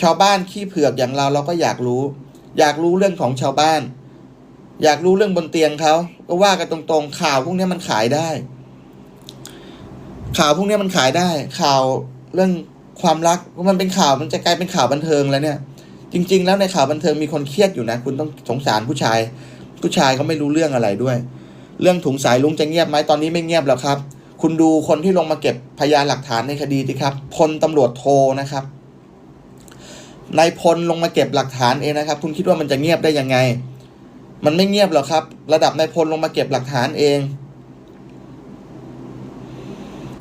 ชาวบ้านขี้เผือกอย่างเราเราก็อยากรู้ อยากรู้เรื่องของชาวบ้าน อยากรู้เรื่องบนเตียงเขาก็ว่ากันตรงๆ ข่าวพวกนี้มันขายได้ ข่าวพวกนี้มันขายได้ ข่าวเรื่องความรักมันเป็นข่าวมันจะกลายเป็นข่าวบันเทิงแล้วเนี่ย จริง ๆ แล้วในข่าวบันเทิงมีคนเครียดอยู่นะ คุณต้องสงสารผู้ชาย ผู้ชายเขาไม่รู้เรื่องอะไรด้วย เรื่องถุงสายลุงจะเงียบไหมตอนนี้ไม่เงียบแล้วครับ คุณดูคนที่ลงมาเก็บพยานหลักฐานในคดีสิครับ พลตำรวจโทนะครับนายพลลงมาเก็บหลักฐานเองนะครับ คุณคิดว่ามันจะเงียบได้ยังไง มันไม่เงียบหรอกครับ ระดับนายพลลงมาเก็บหลักฐานเอง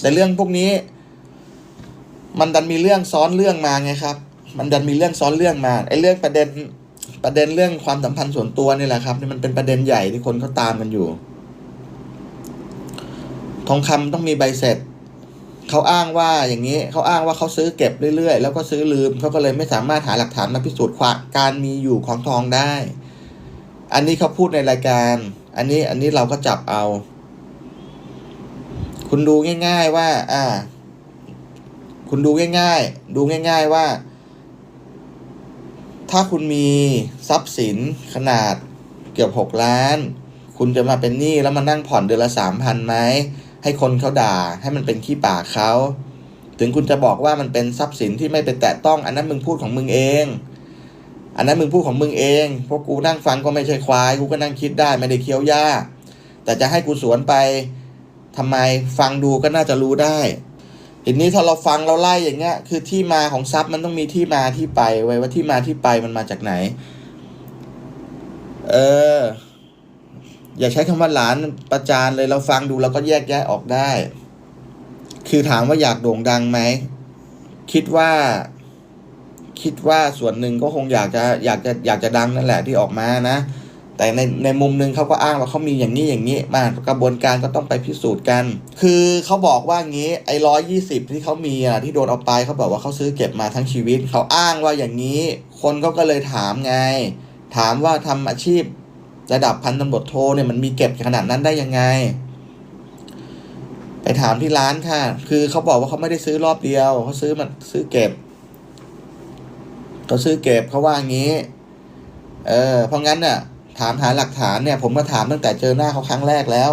แต่เรื่องพวกนี้ มันดันมีเรื่องซ้อนเรื่องมาไงครับ มันดันมีเรื่องซ้อนเรื่องมาไอ้เรื่องประเด็นประเด็นเรื่องความสัมพันธ์ส่วนตัวนี่แหละครับนี่มันเป็นประเด็นใหญ่ที่คนเขาตามกันอยู่ ทองคำต้องมีใบเสร็จ เขาอ้างว่าอย่างนี้เขาอ้างว่าเขาซื้อเก็บเรื่อยๆ แล้วก็ซื้อลืมเขาก็เลยไม่สามารถหาหลักฐานมาพิสูจน์ความการมีอยู่ของทองได้ อันนี้เขาพูดในรายการ อันนี้อันนี้เราก็จับเอา คุณดูง่าย ๆว่า อ่า คุณดูง่าย ๆ ดูง่าย ๆว่า ถ้าคุณมีทรัพย์สินขนาดเกือบหกล้านคุณจะมาเป็นหนี้แล้วมานั่งผ่อนเดือนละสามพันไหม ให้คนเขาด่าให้มันเป็นขี้ปากเขาถึงคุณจะบอกว่ามันเป็นทรัพย์สินที่ไม่ไปแตะต้อง อันนั้นมึงพูดของมึงเอง อันนั้นมึงพูดของมึงเองพวกกูนั่งฟังก็ไม่ใช่ควายกูก็นั่งคิดได้ไม่ได้เคี้ยวหญ้าแต่จะให้กูสวนไปทำไมฟังดูก็น่าจะรู้ได้ทีนี้ถ้าเราฟังเราไล่อย่างเงี้ย คือที่มาของทรัพย์มันต้องมีที่มาที่ไปไว้ว่าที่มาที่ไปมันมาจากไหน เออ อย่าใช้คำว่าหลานประจานเลยเราฟังดูเราก็แยกแยะออกได้ คือถามว่าอยากโด่งดังไหม คิดว่า คิดว่าส่วนหนึ่งก็คงอยากจะอยากจะอยากจะดังนั่นแหละที่ออกมานะ แต่ในในมุมหนึ่งเขาก็อ้างว่าเขามีอย่างนี้อย่างนี้มากระบวนการก็ต้องไปพิสูจน์กัน คือเขาบอกว่างี้ไอ้ร้อยยี่สิบที่เขามีอะที่โดนเอาไปเขาบอกว่าเขาซื้อเก็บมาทั้งชีวิตเขาอ้างว่าอย่างนี้ คนเขาก็เลยถามไง ถามว่าทำอาชีพ ระดับพันตำรวจโทเนี่ยมันมีเก็บขนาดนั้นได้ยังไง ไปถามที่ร้านค่ะ คือเขาบอกว่าเขาไม่ได้ซื้อรอบเดียวเขาซื้อมาซื้อเก็บเขาซื้อเก็บเขาว่างี้ เออเพราะงั้นเนี่ยถามหาหลักฐานเนี่ย ผมก็ถามตั้งแต่เจอหน้าเขาครั้งแรกแล้ว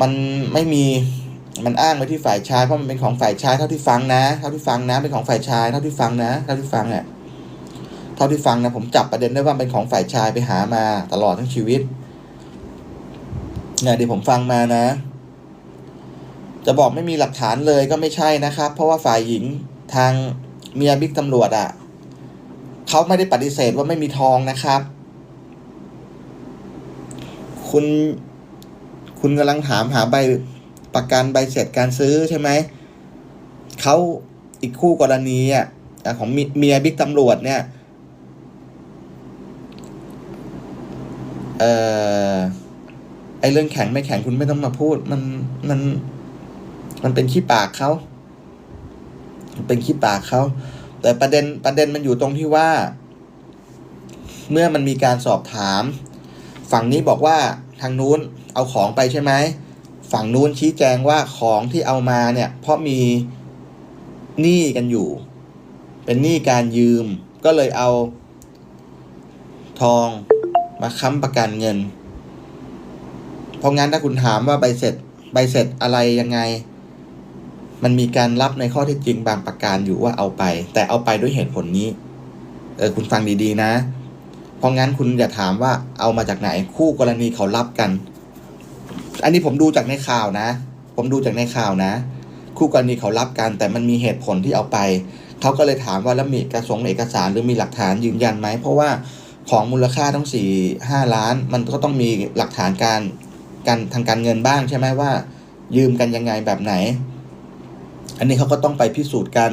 มันไม่มีมันอ้างไปที่ฝ่ายชายเพราะมันเป็นของฝ่ายชายเท่าที่ฟังนะ เท่าที่ฟังนะเป็นของฝ่ายชายเท่าที่ฟังนะ เท่าที่ฟังอะ เท่าที่ฟังนะผมจับประเด็นได้ว่าเป็นของฝ่ายชายไปหามาตลอดทั้งชีวิตเนี่ยที่ผมฟังมานะ จะบอกไม่มีหลักฐานเลยก็ไม่ใช่นะครับ เพราะว่าฝ่ายหญิงทางเมียบิ๊กตำรวจอะเขาไม่ได้ปฏิเสธว่าไม่มีทองนะครับ คุณคุณกำลังถามหาใบประกันใบเสร็จการซื้อใช่ไหมเขาอีกคู่กรณีอะอะของเมียบิ๊กตำรวจเนี่ย เอ่อไอเรื่องแข็งไม่แข็งคุณไม่ต้องมาพูด มันมัน มันเป็นขี้ปากเขาเป็นขี้ปากเขาแต่ประเด็นประเด็นมันอยู่ตรงที่ว่า เมื่อมันมีการสอบถาม ฝั่งนี้บอกว่าทางนู้นเอาของไปใช่ไหมฝั่งนู้นชี้แจงว่าของที่เอามาเนี่ย เพราะมีหนี้กันอยู่ เป็นหนี้การยืม ก็เลยเอาทอง มาค้ำประกันเงิน เพราะงั้นถ้าคุณถามว่าใบเสร็จใบเสร็จอะไรยังไง มันมีการรับในข้อเท็จจริงบางประการอยู่ว่าเอาไป แต่เอาไปด้วยเหตุผลนี้ เออคุณฟังดีๆนะ เพราะงั้นคุณอย่าถามว่าเอามาจากไหนคู่กรณีเขารับกัน อันนี้ผมดูจากในข่าวนะ ผมดูจากในข่าวนะ คู่กรณีเขารับกัน แต่มันมีเหตุผลที่เอาไปเขาก็เลยถามว่าแล้วมีเอกสงค์เอกสารหรือมีหลักฐานยืนยันไหมเพราะว่า ของมูลค่าต้องสี่ห้าล้าน มันก็ต้องมีหลักฐานการการทางการเงินบ้างใช่ไหมว่า ยืมกันยังไงแบบไหน อันนี้เขาก็ต้องไปพิสูจน์กัน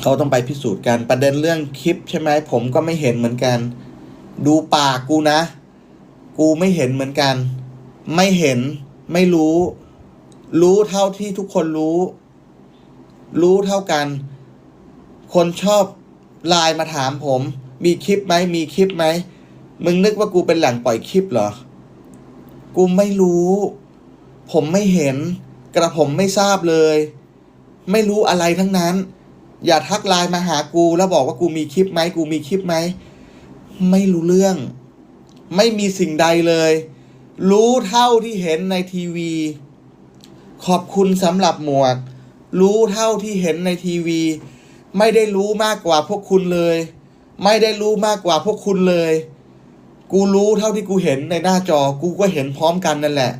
เขาต้องไปพิสูจน์กันประเด็นเรื่องคลิปใช่ไหมผมก็ไม่เห็นเหมือนกัน ดูปากกูนะ กูไม่เห็นเหมือนกัน ไม่เห็นไม่รู้ รู้เท่าที่ทุกคนรู้ รู้เท่ากัน คนชอบไลน์มาถามผม มีคลิปไหมมีคลิปไหมมึงนึกว่ากูเป็นแหล่งปล่อยคลิปเหรอ กูไม่รู้ ผมไม่เห็น กระผมไม่ทราบเลย ไม่รู้อะไรทั้งนั้น อย่าทักไลน์มาหากูแล้วบอกว่ากูมีคลิปไหมกูมีคลิปไหม ไม่รู้เรื่อง ไม่มีสิ่งใดเลย รู้เท่าที่เห็นในทีวี ขอบคุณสำหรับหมวก รู้เท่าที่เห็นในทีวี ไม่ได้รู้มากกว่าพวกคุณเลย ไม่ได้รู้มากกว่าพวกคุณเลย กูรู้เท่าที่กูเห็นในหน้าจอ กูก็เห็นพร้อมกันนั่นแหละ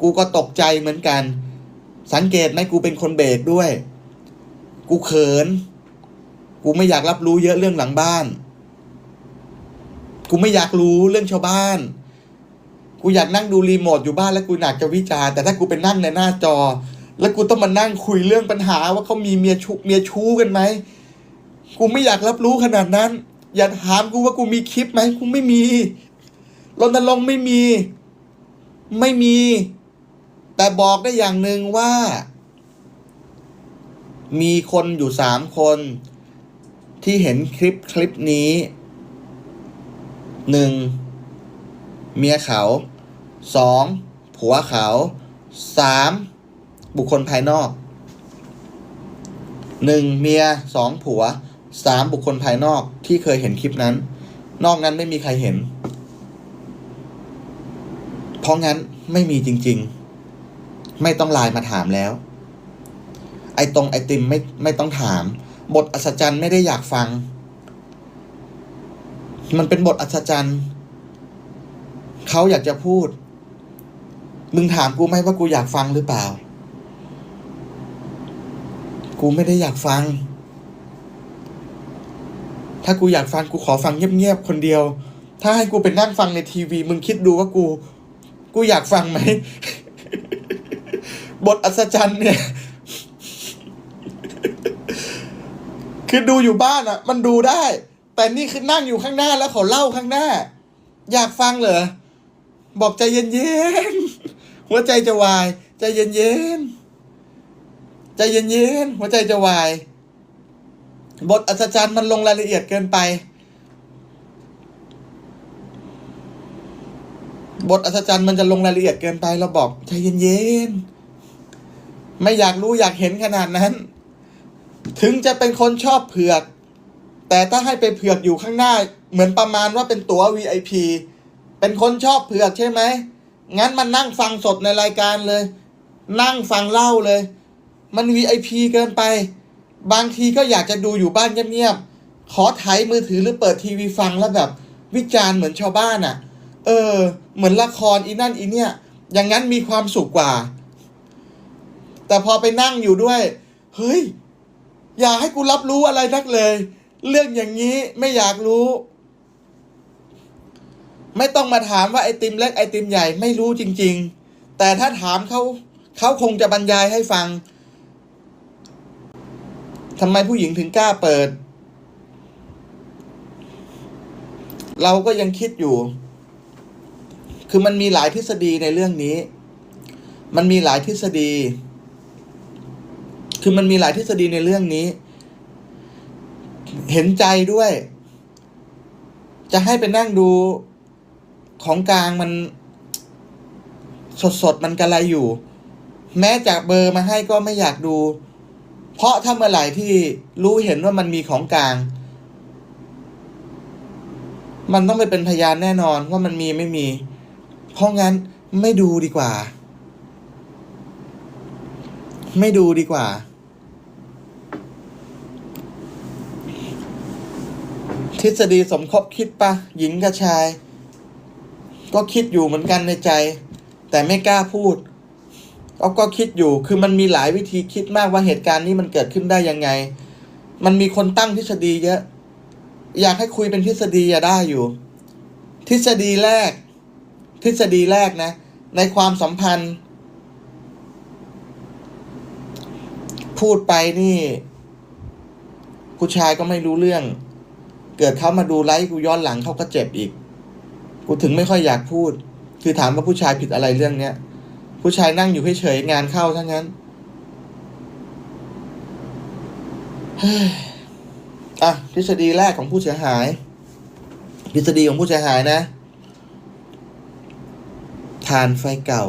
กูก็ตกใจเหมือนกัน สังเกตไหมกูเป็นคนเบรกด้วย กูเขิน กูไม่อยากรับรู้เยอะเรื่องหลังบ้าน กูไม่อยากรู้เรื่องชาวบ้าน กูอยากนั่งดูรีโมทอยู่บ้านแล้วกูอยากจะวิจารแต่ถ้ากูไปนั่งในหน้าจอ แล้วกูต้องมานั่งคุยเรื่องปัญหาว่าเขามีเมียชุเมียชู้กันไหม กูไม่อยากรับรู้ขนาดนั้น อย่าถามกูว่ากูมีคลิปไหมกูไม่มีรณรงค์ไม่มี ไม่มี แต่บอกได้อย่างหนึ่งว่า มีคนอยู่สามคน ที่เห็นคลิปคลิปนี้หนึ่งเมียเขาสองผัวเขาสามบุคคลภายนอกหนึ่งเมียสองผัว สามบุคคลภายนอกที่เคยเห็นคลิปนั้น นอกนั้นไม่มีใครเห็น เพราะงั้นไม่มีจริง ๆ ไม่ต้องไลน์มาถามแล้ว ไอ้ตรงไอติมไม่ไม่ต้องถาม บทอัศจรรย์ไม่ได้อยากฟัง มันเป็นบทอัศจรรย์เขาอยากจะพูด มึงถามกูไหมว่ากูอยากฟังหรือเปล่า กูไม่ได้อยากฟัง ถ้ากูอยากฟังกูขอฟังเงียบๆคนเดียว ถ้าให้กูไปนั่งฟังในทีวี มึงคิดดูว่ากู กูอยากฟังไหม บทอัศจรรย์เนี่ย คือดูอยู่บ้านอะ มันดูได้ แต่นี่คือนั่งอยู่ข้างหน้าแล้วเขาเล่าข้างหน้า อยากฟังเหรอ บอกใจเย็นๆ หัวใจจะวาย ใจเย็นๆ ใจเย็นๆ หัวใจจะวาย บทอัศจรรย์มันลงรายละเอียดเกินไป บทอัศจรรย์มันจะลงรายละเอียดเกินไป เราบอกใจเย็นๆ ไม่อยากรู้อยากเห็นขนาดนั้น ถึงจะเป็นคนชอบเผือก แต่ถ้าให้ไปเผือกอยู่ข้างหน้า เหมือนประมาณว่าเป็นตั๋ว VIP เป็นคนชอบเผือกใช่ไหม งั้นมันนั่งฟังสดในรายการเลย นั่งฟังเล่าเลย มัน VIP เกินไป บางทีก็อยากจะดูอยู่บ้านเงียบๆขอไถมือถือหรือเปิดทีวีฟังแล้วแบบ วิจารณ์เหมือนชาวบ้านอะ่ะ เออ เหมือนละครอีนั่นอีเนี่ย อย่างนั้นมีความสุขกว่า แต่พอไปนั่งอยู่ด้วย เฮ้ย อย่าให้กูรับรู้อะไรนักเลย เรื่องอย่างนี้ไม่อยากรู้ ไม่ต้องมาถามว่าไอติมเล็กไอติมใหญ่ไม่รู้จริง ๆ แต่ถ้าถามเขาเขาคงจะบรรยายให้ฟัง ทำไมผู้หญิงถึงกล้าเปิด เราก็ยังคิดอยู่ คือมันมีหลายทฤษฎีในเรื่องนี้ มันมีหลายทฤษฎี คือมันมีหลายทฤษฎีในเรื่องนี้ เห็นใจด้วย จะให้ไปนั่งดูของกลางมันสดสดๆมันกระไรอยู่ แม้จากเบอร์มาให้ก็ไม่อยากดู เพราะถ้าเมื่อไหร่ที่รู้เห็นว่ามันมีของกลาง มันต้องไปเป็นพยานแน่นอนว่ามันมีไม่มี เพราะงั้นไม่ดูดีกว่า ไม่ดูดีกว่า ทฤษฎีสมคบคิดปะหญิงกับชาย ก็คิดอยู่เหมือนกันในใจ แต่ไม่กล้าพูด ก็ก็คิดอยู่ คือมันมีหลายวิธีคิดมากว่าเหตุการณ์นี้มันเกิดขึ้นได้ยังไง มันมีคนตั้งทฤษฎีเยอะ อยากให้คุยเป็นทฤษฎีอย่าได้อยู่ ทฤษฎีแรก ทฤษฎีแรกนะ ในความสัมพันธ์ พูดไปนี่ ผู้ชายก็ไม่รู้เรื่อง เกิดเขามาดูไลฟ์กูย้อนหลังเขาก็เจ็บอีก กูถึงไม่ค่อยอยากพูด คือถามว่าผู้ชายผิดอะไรเรื่องเนี้ย ผู้ชายนั่งอยู่เฉยๆงานเข้าทั้งนั้นอะทฤษฎีแรกของผู้เสียหายทฤษฎีของผู้เสียหายนะทานไฟเก่า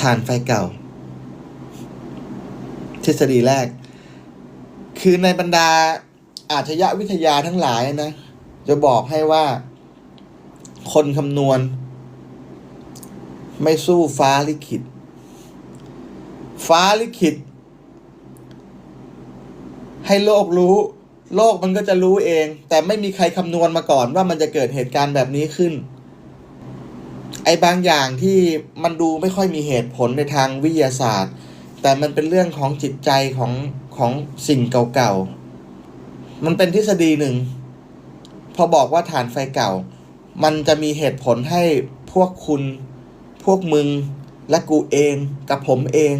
ฐานไฟเก่า ทฤษฎีแรก คือในบรรดาอาชญาวิทยาทั้งหลายนะ จะบอกให้ว่า คนคำนวณ ไม่สู้ฟ้าลิขิต ฟ้าลิขิต ให้โลกรู้ โลกมันก็จะรู้เอง แต่ไม่มีใครคำนวณมาก่อนว่ามันจะเกิดเหตุการณ์แบบนี้ขึ้น ไอ้บางอย่างที่มันดูไม่ค่อยมีเหตุผลในทางวิทยาศาสตร์ แต่มันเป็นเรื่องของจิตใจของของสิ่งเก่าๆ มันเป็นทฤษฎีหนึ่ง พอบอกว่าฐานไฟเก่า มันจะมีเหตุผลให้พวกคุณ พวกมึงและกูเองกับผมเอง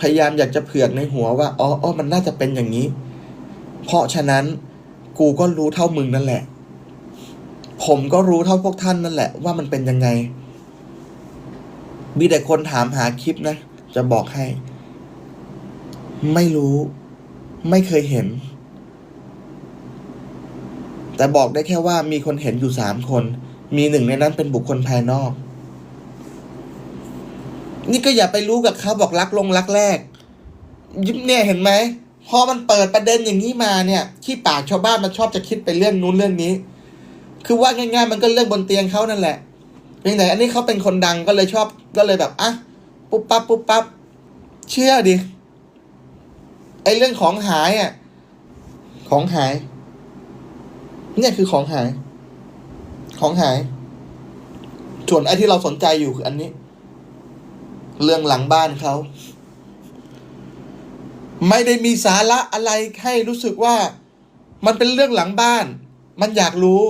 พยายามอยากจะเผือกในหัวว่าอ๋ออ๋อมันน่าจะเป็นอย่างนี้ เพราะฉะนั้นกูก็รู้เท่ามึงนั่นแหละ ผมก็รู้เท่าพวกท่านนั่นแหละ ว่ามันเป็นยังไง มีแต่คนถามหาคลิปนะ จะบอกให้ ไม่รู้ ไม่เคยเห็น แต่บอกได้แค่ว่ามีคนเห็นอยู่สามคน มีหนึ่งในนั้นเป็นบุคคลภายนอก นี่ก็อย่าไปรู้กับเขาบอกรักลงรักแรกยิบเนี่ยเห็นไหมพอมันเปิดประเด็นอย่างนี้มาเนี่ยที่ปากชาวบ้านมันชอบจะคิดไปเรื่องนู้นเรื่องนี้ คือว่าง่ายๆ มันก็เรื่องบนเตียงเขานั่นแหละเพียงแต่อันนี้เขาเป็นคนดังก็เลยชอบก็เลยแบบอะปุ๊บปั๊บปุ๊บปั๊บเชื่อดิไอเรื่องของหายอะ ของหาย เนี่ยคือของหาย ของหาย ส่วนไอ้ที่เราสนใจอยู่คืออันนี้ เรื่องหลังบ้านเขา ไม่ได้มีสาระอะไรให้รู้สึกว่า มันเป็นเรื่องหลังบ้าน มันอยากรู้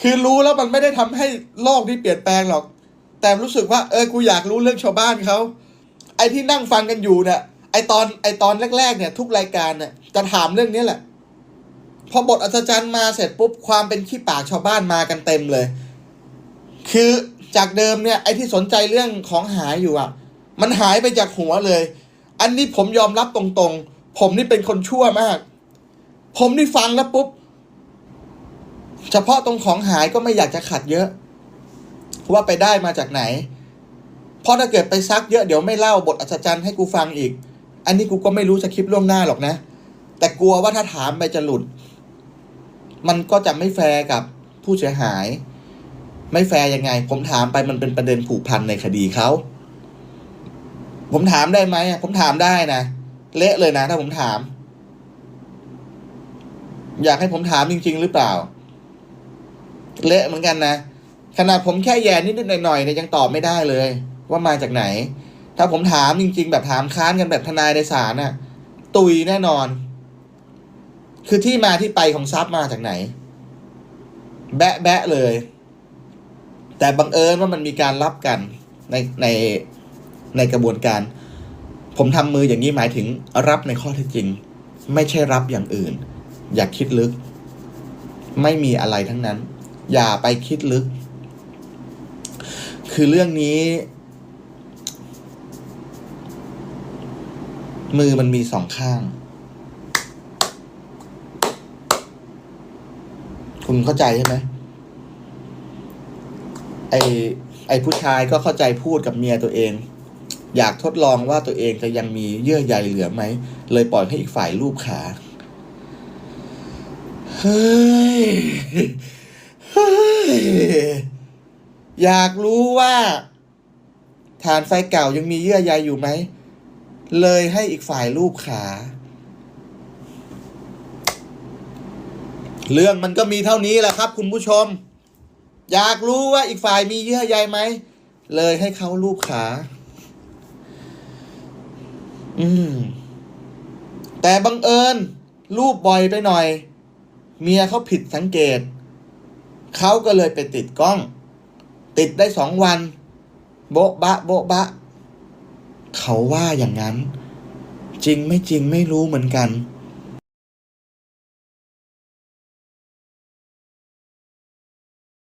คือรู้แล้วมันไม่ได้ทำให้โลกที่เปลี่ยนแปลงหรอก แต่รู้สึกว่าเออกูอยากรู้เรื่องชาวบ้านเขาไอ้ที่นั่งฟังกันอยู่เนี่ยไอ้ตอนไอ้ตอนแรกๆ เนี่ย ทุกรายการเนี่ยจะถามเรื่องนี้แหละพอบทอัศจรรย์มาเสร็จปุ๊บความเป็นขี้ปากชาวบ้านมากันเต็มเลย คือจากเดิมเนี่ยไอ้ที่สนใจเรื่องของหายอยู่อะ มันหายไปจากหัวเลย อันนี้ผมยอมรับตรงๆ ผมนี่เป็นคนชั่วมาก ผมนี่ฟังแล้วปุ๊บ เฉพาะตรงของหายก็ไม่อยากจะขัดเยอะ ว่าไปได้มาจากไหน เพราะถ้าเกิดไปซักเยอะเดี๋ยวไม่เล่าบทอัศจรรย์ให้กูฟังอีก อันนี้กูก็ไม่รู้สคริปต์ล่วงหน้าหรอกนะ แต่กลัวว่าถ้าถามไปจะหลุด มันก็จะไม่แฟร์กับผู้เสียหาย ไม่แฟร์ยังไง ผมถามไปมันเป็นประเด็นผูกพันในคดีเขา ผมถามได้ไหมอะผมถามได้นะเละเลยนะ ถ้าผมถาม อยากให้ผมถามจริง ๆ หรือเปล่า เละเหมือนกันนะขนาดผมแค่แย่นิดๆหน่อยๆเนี่ยยังตอบไม่ได้เลย ว่ามาจากไหน ถ้าผมถามจริง ๆ แบบถามค้านกันแบบทนายในศาลน่ะ ตุยแน่นอน คือที่มาที่ไปของทรัพย์มาจากไหน แบะแบะเลย แต่บังเอิญว่ามันมีการรับกันในใน ในกระบวนการ ผมทำมืออย่างนี้หมายถึงรับในข้อเท็จจริง ไม่ใช่รับอย่างอื่น อย่าคิดลึก ไม่มีอะไรทั้งนั้น อย่าไปคิดลึก คือเรื่องนี้ มือมันมีสองข้าง คุณเข้าใจใช่ไหมไอไอผู้ชายก็เข้าใจพูดกับเมียตัวเอง อยากทดลองว่าตัวเองจะยังมีเยื่อใยเหลือไหม เลยปล่อยให้อีกฝ่ายลูบขาเฮ้ยเฮ้ย อยากรู้ว่า ฐานไฟเก่ายังมีเยื่อใยอยู่ไหม เลยให้อีกฝ่ายลูบขา เรื่องมันก็มีเท่านี้แหละครับ คุณผู้ชม อยากรู้ว่าอีกฝ่ายมีเยื่อใยไหม เลยให้เขาลูบขา อืม แต่บังเอิญรูปบ่อยไปหน่อย เมียเขาผิดสังเกต เขาก็เลยไปติดกล้อง ติดได้สองวัน โบ๊ะบะ โบ๊ะบะ เขาว่าอย่างนั้น จริงไม่จริงไม่รู้เหมือนกัน